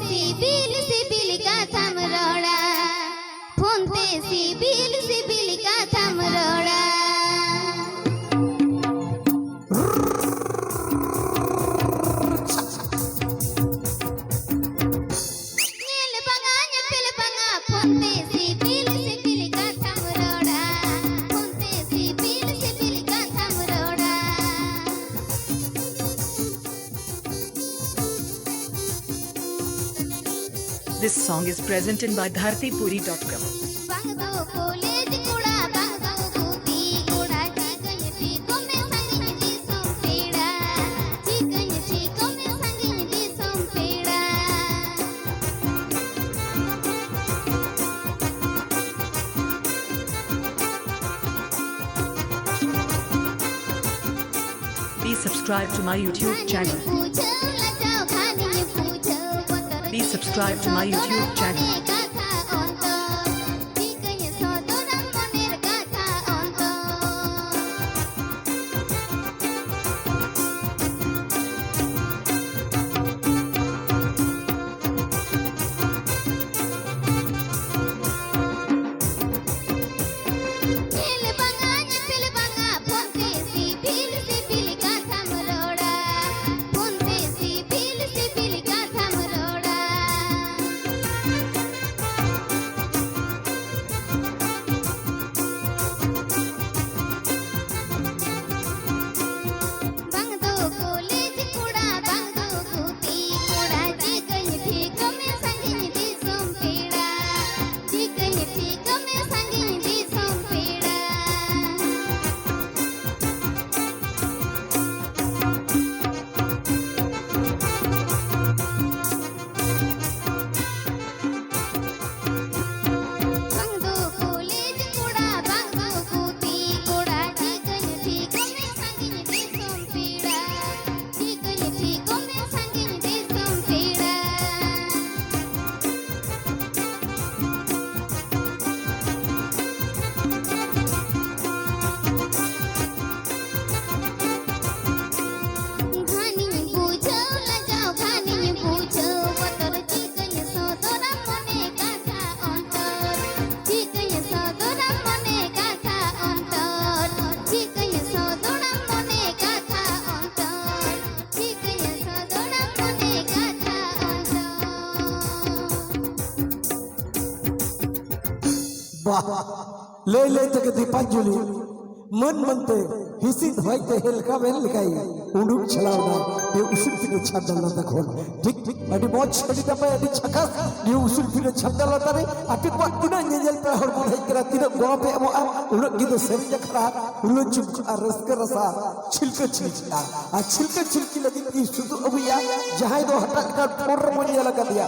সিবিল সিবিল কাথাম রড়া ফোনতে সিবিল সিবিল কাথাম রড়া This song is presented by dhartipuri.com. Please subscribe to my YouTube channel subscribe to my YouTube channel. বাহ। লই লই থেকে দীপাঞ্জলি। মন মনতে হিসিদ হইতে হেলকা বেল লিখাই উড়ুক ছলাও না তে উসুল ফিরে ছাড়দাল তখন ঠিক ঠিক আডি মজ ছড়ি দাপে আডি ছাকাস। নিউ উসুল ফিরে ছাড়দাল তারে। আটি পাক গুনা নিজেল পে হর বড়াই করা তিন গপে এমো উলক গিদো সেরি জখরা উলক চুপ আর রসক রসা ছিলকে ছিলকা আর ছিলকে ছিলকি লাগি কি শুধু অবিয়া যাহাই দো হটাক কা ঠোর মনিয়া লাগা দিয়া।